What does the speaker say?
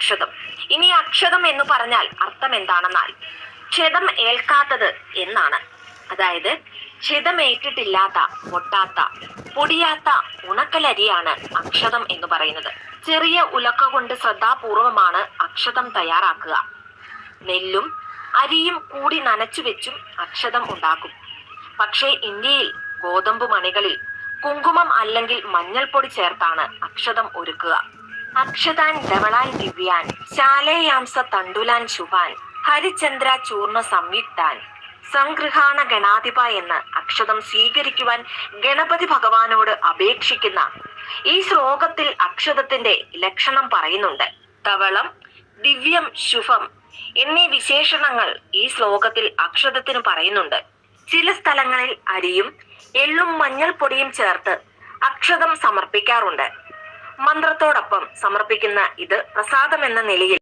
അക്ഷതം. ഇനി അക്ഷതം എന്ന് പറഞ്ഞാൽ അർത്ഥം എന്താണെന്നാൽ ക്ഷതം ഏൽക്കാത്തത് എന്നാണ്. അതായത് ക്ഷതമേറ്റിട്ടില്ലാത്ത പൊട്ടാത്ത പൊടിയാത്ത ഉണക്കലരിയാണ് അക്ഷതം എന്ന് പറയുന്നത്. ചെറിയ ഉലക്ക കൊണ്ട് ശ്രദ്ധാപൂർവമാണ് അക്ഷതം തയ്യാറാക്കുക. നെല്ലും അരിയും കൂടി നനച്ചു വെച്ചും അക്ഷതം ഉണ്ടാക്കും. പക്ഷേ ഇന്ത്യയിൽ ഗോതമ്പ് മണികളിൽ കുങ്കുമം അല്ലെങ്കിൽ മഞ്ഞൾപ്പൊടി ചേർത്താണ് അക്ഷതം ഒരുക്കുക. അക്ഷതാൻ ധവളാൻ ദിവ്യാൻ ശാലേയാംസ തണ്ടുലാൻ ശുഭാൻ ഹരിചന്ദ്ര ചൂർണ സംയുക്താൻ. സംഗൃഹാണ ഗണാധിപ എന്ന് അക്ഷതം സ്വീകരിക്കുവാൻ ഗണപതി ഭഗവാനോട് അപേക്ഷിക്കുന്ന ഈ ശ്ലോകത്തിൽ അക്ഷതത്തിന്റെ ലക്ഷണം പറയുന്നുണ്ട്. തവളം ദിവ്യം ശുഭം എന്നീ വിശേഷണങ്ങൾ ഈ ശ്ലോകത്തിൽ അക്ഷതത്തിന് പറയുന്നുണ്ട്. ചില സ്ഥലങ്ങളിൽ അരിയും എള്ളും മഞ്ഞൾപ്പൊടിയും ചേർത്ത് അക്ഷതം സമർപ്പിക്കാറുണ്ട്. മന്ത്രത്തോടൊപ്പം സമർപ്പിക്കുന്ന ഇത് പ്രസാദം എന്ന നിലയിൽ